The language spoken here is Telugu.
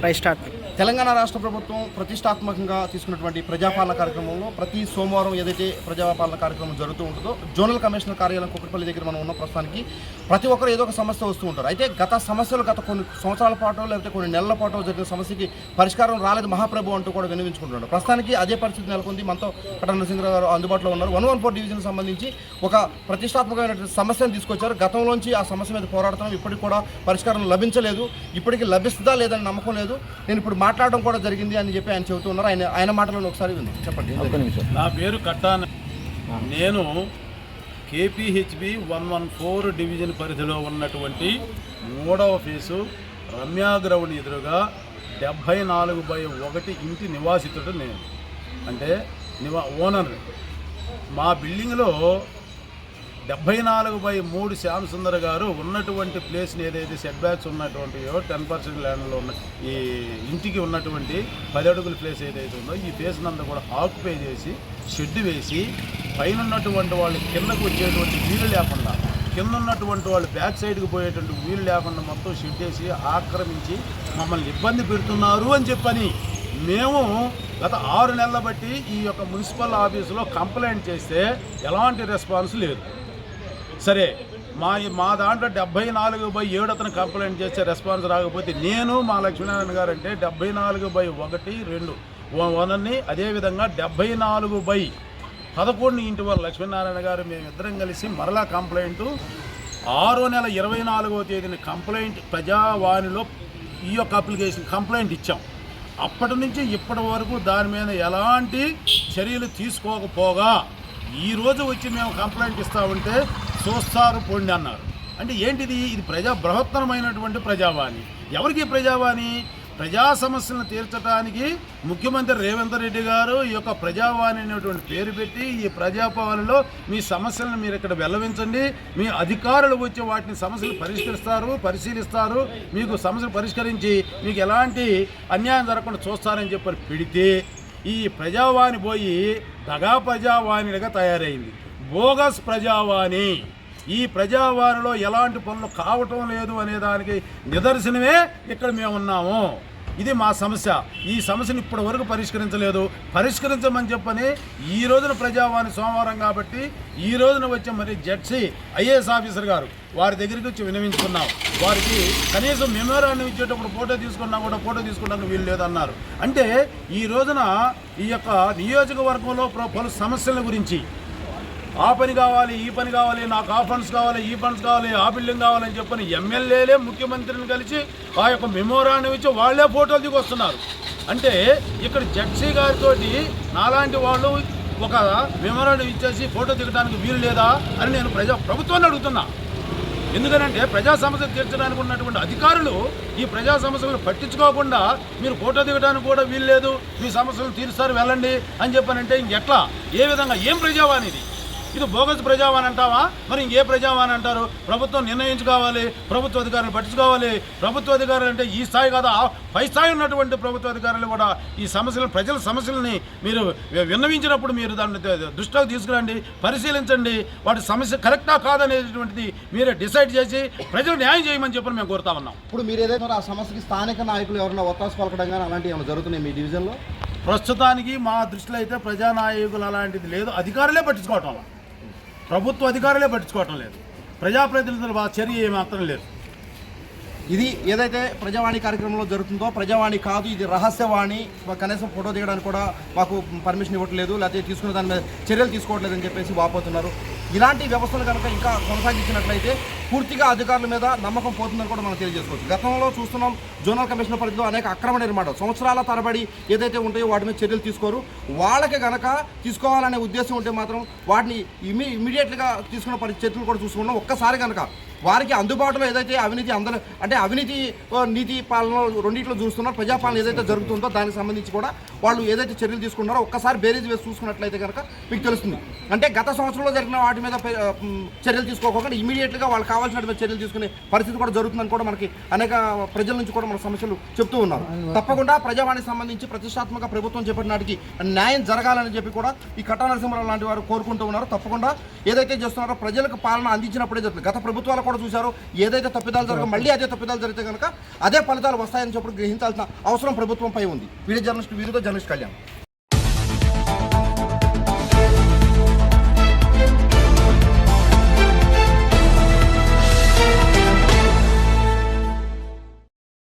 প্রায় স্টার্ট తెలంగాణ రాష్ట్ర ప్రభుత్వం ప్రతిష్టాత్మకంగా తీసుకున్నటువంటి ప్రజాపాలన కార్యక్రమంలో ప్రతి సోమవారం ఏదైతే ప్రజాపాలన కార్యక్రమం జరుగుతూ ఉంటుందో జోనల్ కమిషనర్ కార్యాలయం కుక్కటిపల్లి దగ్గర మనం ఉన్న ప్రస్తుతానికి ప్రతి ఒక్కరు ఏదో ఒక సమస్య వస్తూ ఉంటారు. అయితే గత సమస్యలు గత కొన్ని సంవత్సరాల పాటు లేకపోతే కొన్ని నెలల పాటు జరిగిన సమస్యకి పరిష్కారం రాలేదు మహాప్రభు అంటూ కూడా వినిపించుకుంటున్నారు ప్రస్తుతానికి అదే పరిస్థితి నెలకొంది. మనతో కటన నరసింహరావు గారు అందుబాటులో ఉన్నారు. వన్ వన్ ఫోర్ డివిజన్ సంబంధించి ఒక ప్రతిష్టాత్మకమైన సమస్యను తీసుకొచ్చారు. గతంలోంచి ఆ సమస్య మీద పోరాడుతున్నాం. ఇప్పటికి కూడా పరిష్కారం లభించలేదు. ఇప్పటికి లభిస్తుందా లేదని నమ్మకం లేదు. నేను ఇప్పుడు మాట్లాడడం కూడా జరిగింది అని చెప్పి ఆయన చెబుతూ ఉన్నారు. ఆయన ఆయన మాటలను ఒకసారి విందాం చెప్పండి? నా పేరు కట్టాన. నేను KPHB one one four division పరిధిలో ఉన్నటువంటి మూడవ ఫేసు రమ్యా గ్రౌండ్ ఎదురుగా డెబ్భై నాలుగు బై ఒకటి ఇంటి నివాసితుడు నేను. అంటే నివా ఓనర్. మా బిల్డింగ్లో డెబ్బై నాలుగు బై మూడు శ్యామ్ సుందర్ గారు ఉన్నటువంటి ప్లేస్ని ఏదైతే సెట్ బ్యాక్స్ ఉన్నటువంటివో టెన్ పర్సెంట్ ల్యాండ్లో ఉన్న ఈ ఇంటికి ఉన్నటువంటి పది అడుగుల ప్లేస్ ఏదైతే ఉందో ఈ ప్లేస్ అంతా కూడా ఆక్యుపై చేసి షెడ్ వేసి పైన ఉన్నటువంటి వాళ్ళు కిందకు వచ్చేటువంటి వీలు లేకుండా కింద ఉన్నటువంటి వాళ్ళు బ్యాక్ సైడ్కి పోయేటువంటి వీలు లేకుండా మొత్తం షెడ్ వేసి ఆక్రమించి మమ్మల్ని ఇబ్బంది పెడుతున్నారు అని చెప్పని మేము గత ఆరు నెలల బట్టి ఈ యొక్క మున్సిపల్ ఆఫీసులో కంప్లైంట్ చేస్తే ఎలాంటి రెస్పాన్స్ లేదు. సరే మా మా దాంట్లో డెబ్బై నాలుగు బై ఏడు అతను కంప్లైంట్ చేస్తే రెస్పాన్స్ రాకపోతే నేను మా లక్ష్మీనారాయణ గారు అంటే డెబ్బై నాలుగు బై ఒకటి రెండు. వనని అదేవిధంగా డెబ్బై నాలుగు బై పదకొండు ఇంటి వన్ లక్ష్మీనారాయణ గారు మేమిద్దరం కలిసి మరలా కంప్లైంట్. ఆరో నెల ఇరవై నాలుగవ తేదీన కంప్లైంట్ ప్రజావాణిలో ఈ యొక్క అప్లికేషన్ కంప్లైంట్ ఇచ్చాం. అప్పటి నుంచి ఇప్పటి వరకు దాని మీద ఎలాంటి చర్యలు తీసుకోకపోగా ఈరోజు వచ్చి మేము కంప్లైంట్ ఇస్తా ఉంటే చూస్తారు పొండి అన్నారు. అంటే ఏంటిది? ఇది ప్రజా బృహత్తరమైనటువంటి ప్రజావాణి. ఎవరికి ప్రజావాణి? ప్రజా సమస్యలను తీర్చడానికి ముఖ్యమంత్రి రేవంత్ రెడ్డి గారు ఈ యొక్క ప్రజావాణి అనేటువంటి పేరు పెట్టి ఈ ప్రజాపాలనలో మీ సమస్యలను మీరు ఇక్కడ వెల్లవించండి. మీ అధికారులు వచ్చి వాటిని సమస్యలు పరిష్కరిస్తారు పరిశీలిస్తారు. మీకు సమస్యలు పరిష్కరించి మీకు ఎలాంటి అన్యాయం జరగకుండా చూస్తారని చెప్పి పెడితే ఈ ప్రజావాణి పోయి దగా ప్రజావాణిగా తయారైంది. బోగస్ ప్రజావాణి. ఈ ప్రజావారిలో ఎలాంటి పనులు కావటం లేదు అనే దానికి నిదర్శనమే ఇక్కడ మేము ఉన్నాము. ఇది మా సమస్య. ఈ సమస్యను ఇప్పటి వరకు పరిష్కరించలేదు. పరిష్కరించమని చెప్పని ఈ రోజున ప్రజావాణి సోమవారం కాబట్టి ఈ రోజున వచ్చే మరి జడ్సీ ఐఏఎస్ ఆఫీసర్ గారు వారి దగ్గరికి వచ్చి వినవించుకున్నాం. వారికి కనీసం మెమోరాన్ని ఇచ్చేటప్పుడు ఫోటో తీసుకున్నా కూడా ఫోటో తీసుకున్నాక వీలు లేదన్నారు. అంటే ఈ రోజున ఈ యొక్క నియోజకవర్గంలో ప్ర- పలు సమస్యల గురించి ఆ పని కావాలి ఈ పని కావాలి నాకు ఆ ఫండ్స్ కావాలి ఈ ఫండ్స్ కావాలి ఆ బిల్డింగ్ కావాలని చెప్పని ఎమ్మెల్యేలే ముఖ్యమంత్రిని కలిసి ఆ యొక్క మెమోరాండం ఇచ్చి వాళ్ళే ఫోటోలు దిగొస్తున్నారు. అంటే ఇక్కడ జడ్సీ గారితో నాలాంటి వాళ్ళు ఒక మెమోరాండం ఇచ్చేసి ఫోటో దిగడానికి వీలు లేదా అని నేను ప్రజా ప్రభుత్వాన్ని అడుగుతున్నా. ఎందుకనంటే ప్రజా సమస్యలు తీర్చడానికి ఉన్నటువంటి అధికారులు ఈ ప్రజా సమస్యలను పట్టించుకోకుండా మీరు ఫోటో దిగడానికి కూడా వీలు లేదు మీ సమస్యలు తీరుస్తారు వెళ్ళండి అని చెప్పానంటే ఇంకెట్లా? ఏ విధంగా? ఏం ప్రజావాణి ఇది? ఇది బోగస్ ప్రజావాణి అంటావా? మరి ఇంకే ప్రజావాణి అంటారు? ప్రభుత్వం నిర్ణయించుకోవాలి ప్రభుత్వ అధికారులు పట్టించుకోవాలి. ప్రభుత్వ అధికారులు అంటే ఈ స్థాయి కాదు? పై స్థాయి ఉన్నటువంటి ప్రభుత్వ అధికారులు కూడా ఈ సమస్యలను ప్రజల సమస్యలని మీరు విన్నవించినప్పుడు మీరు దాన్ని దృష్టిలోకి తీసుకురండి పరిశీలించండి. వాటి సమస్య కరెక్టా కాదనేటువంటిది మీరే డిసైడ్ చేసి ప్రజలు న్యాయం చేయమని చెప్పని మేము కోరుతా ఉన్నాం. ఇప్పుడు మీరు ఏదైతే ఆ సమస్యకి స్థానిక నాయకులు ఎవరైనా ఒత్తాసు పలకడం కానీ అలాంటివి ఏమైనా జరుగుతున్నాయి మీ డివిజన్లో? ప్రస్తుతానికి మా దృష్టిలో అయితే ప్రజానాయకులు అలాంటిది లేదు. అధికారులే పట్టించుకోవటం. ప్రభుత్వ అధికారులే పట్టించుకోవటం లేదు. ప్రజాప్రతినిధుల చర్య ఏమాత్రం లేదు. ఇది ఏదైతే ప్రజావాణి కార్యక్రమంలో జరుగుతుందో ప్రజావాణి కాదు ఇది రహస్యవాణి. కనీసం ఫోటో దిగడానికి కూడా మాకు పర్మిషన్ ఇవ్వట్లేదు లేకపోతే తీసుకున్న దాని మీద చర్యలు తీసుకోవట్లేదని చెప్పేసి వాపోతున్నారు. ఇలాంటి వ్యవస్థలు కనుక ఇంకా కొనసాగించినట్లయితే పూర్తిగా అధికారుల మీద నమ్మకం పోతుందని కూడా మనం తెలియజేసుకోవచ్చు. గతంలో చూస్తున్నాం జోనల్ కమిషనర్ పరిధిలో అనేక అక్రమ నిర్మాణాలు సంవత్సరాల తరబడి ఏదైతే ఉంటాయో వాటి మీద చర్యలు తీసుకోరు. వాళ్ళకి గనక తీసుకోవాలనే ఉద్దేశం ఉంటే మాత్రం వాటిని ఇమీ ఇమీడియట్గా తీసుకున్న పరి చర్యలు కూడా చూసుకున్నాం ఒక్కసారి కనుక వారికి అందుబాటులో ఏదైతే అవినీతి అందరూ అంటే అవినీతి నీతి పాలన రెండింటిలో చూస్తున్నారు ప్రజాపాలన ఏదైతే జరుగుతుందో దానికి సంబంధించి కూడా వాళ్ళు ఏదైతే చర్యలు తీసుకున్నారో ఒక్కసారి బేరీజ్ వేసి చూసుకున్నట్లయితే కనుక మీకు తెలుస్తుంది. అంటే గత సంవత్సరంలో జరిగిన వాటి మీద చర్యలు తీసుకోకుండా ఇమీడియట్గా వాళ్ళు కావాల్సినటువంటి చర్యలు తీసుకునే పరిస్థితి కూడా జరుగుతుందని కూడా మనకి అనేక ప్రజల నుంచి కూడా మన సమస్యలు చెప్తూ ఉన్నారు. తప్పకుండా ప్రజావాణికి సంబంధించి ప్రతిష్టాత్మక ప్రభుత్వం చేపట్టిన నాటికి న్యాయం జరగాలని చెప్పి కూడా ఈ కట్టా నరసింహరావు లాంటి వారు కోరుకుంటూ ఉన్నారు. తప్పకుండా ఏదైతే చేస్తున్నారో ప్రజలకు పాలన అందించినప్పుడే జరుగుతుంది. గత ప్రభుత్వాలు కూడా చూశారు ఏదైతే తప్పిదాలు జరగ మళ్ళీ అదే తప్పిదాలు జరిగితే కనుక అదే ఫలితాలు వస్తాయని చెప్పి గ్రహించాల్సిన అవసరం ప్రభుత్వంపై ఉంది. వీడియో జర్నలిస్ట్ వీరితో జర్నలిస్ట్ కళ్యాణ్